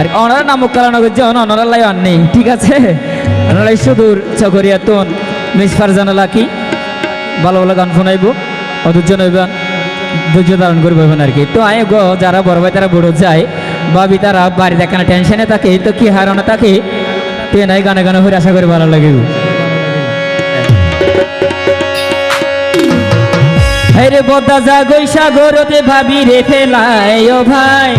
আর অনারা নামক কারণ করছে অনারা লাই আর নেই, ঠিক আছে? অনারাই সুদূর, চকরিয়া তোন, মিস ফারজানা লাকি। ভালো ভালো গান শোনাইব, অধৈর্য নইবেন, ধৈর্য ধারণ করে পারবেন আর কি। তো আয় গো, যারা বড় ভাই, তারা বড় যায়, ভাবি তারা বাড়িতে এখানে টেনশনে থাকে তো কি হারানো থাকে, তে নাই গানে গানে হয়ে আশা করে ভালো লাগে রে বদা যা গই সাগরতে ভাবি রে ফেলাই ও ভাই।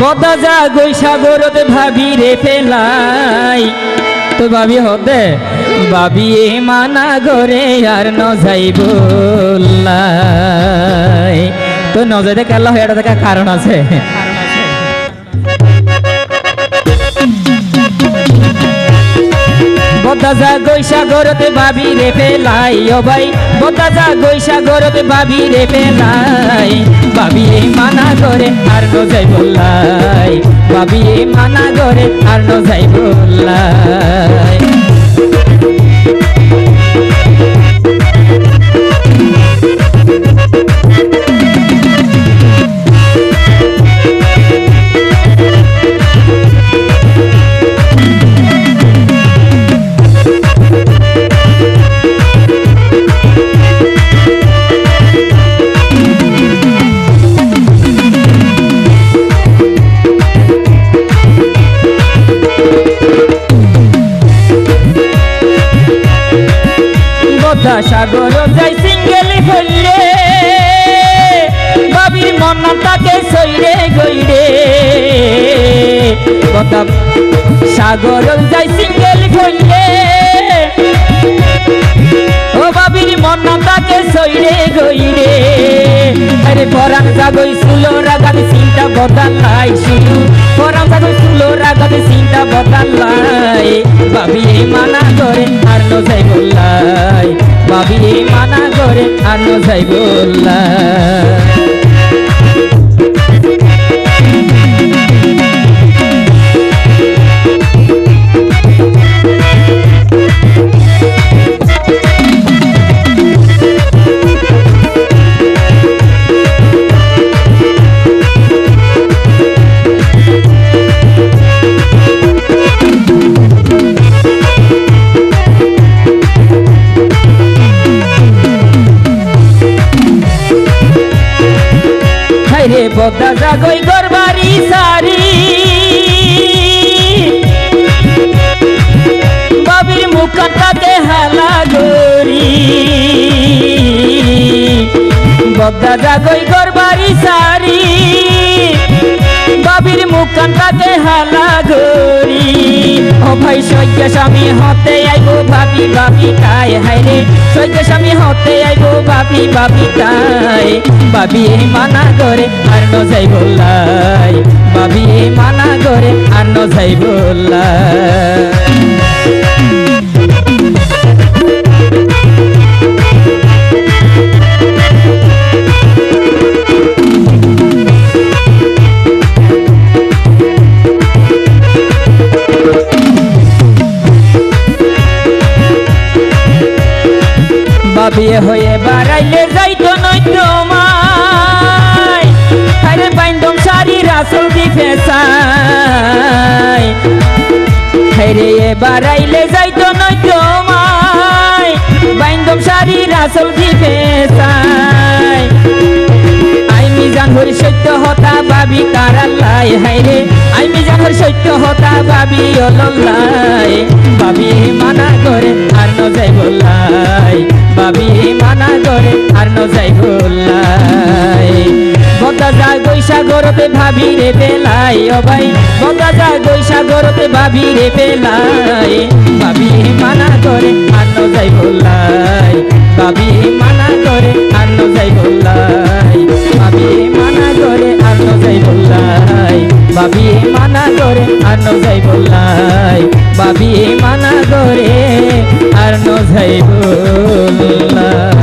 বদা যা গই সাগরতে ভাবি রে পেলাই। তো ভাবি হতে, ভাবি এ মানা গরে আর ন যাইব তো ন যাইতে কাল্লা হয়ে এটা দেখার কারণ আছে। বদা গৈছা গই সাগরতে ভাবি রে পেলাই ও ভাই। বদা যা গই সাগরতে ভাবি রে পেলাই ভাবি মানা করে আর ন যাই বললাই। ভাবি মানা করে আর ন যাই বললাই। সাগর যাই সিঙ্গেলি হইলে বাবির মন তাকে সইরে গইরে। কথা সাগর যাই সিঙ্গেল হইলে, ও বাবির মন তাকে সইরে গইরে। আরে পরাণ জাগই সুলো রাগাদ চিন্তা বদলাই শুরু পরাণ জাগই সুলো রাগাদ চিন্তা বদলাই বাবি মানা করে বাবি মানা করে আর নো বদা জাগই গরবারি সারি। বাবির মুখটাকে হালা গরি পদ্মা জাগই গরবারি সারি। বাবির মুখটাকে হালা গরি ভাই সৈক্য স্বামী হতে আইবো, বাপি বাপি কায়, হায় রে। সৈক্য স্বামী হতে আইবো, বাপি বাপি কায়। এই মানা করে আর ন বললাই এই মানা করে আর ন বললাই বিয়ে হয়ে বাড়াইলে যাইতো নইতো মাই। আরে বাইন্দম শাড়ি রাসল দি ফেসাই। হাইরে এ বাড়াইলে যাইতো নইতো মাই। বাইন্দম শাড়ি রাসল দি ফেসাই। আই মিজান হরি সত্য হতা ভাবি কারাল্লাই হাইরে আই মিজান হরি সত্য হতা ভাবি অলল্লাই ভাবি মানা করে আর ন যাই বললাই ভাবি করে আর ন যাই বললাই বদা যা গই সাগরতে ভাবি রে পেলাই ভাই। বদা যা গই সাগরতে ভাবি রে পেলাই। ভাবি মানা করে আর ন যাই বললাই ভাবি মানা করে আর ন যাই বললাই ভাবি মানা করে আর ন যাই বললাই ভাবি মানা করে আর ন যাই বললাই ভাবি মানা করে আর ন যাই বললাই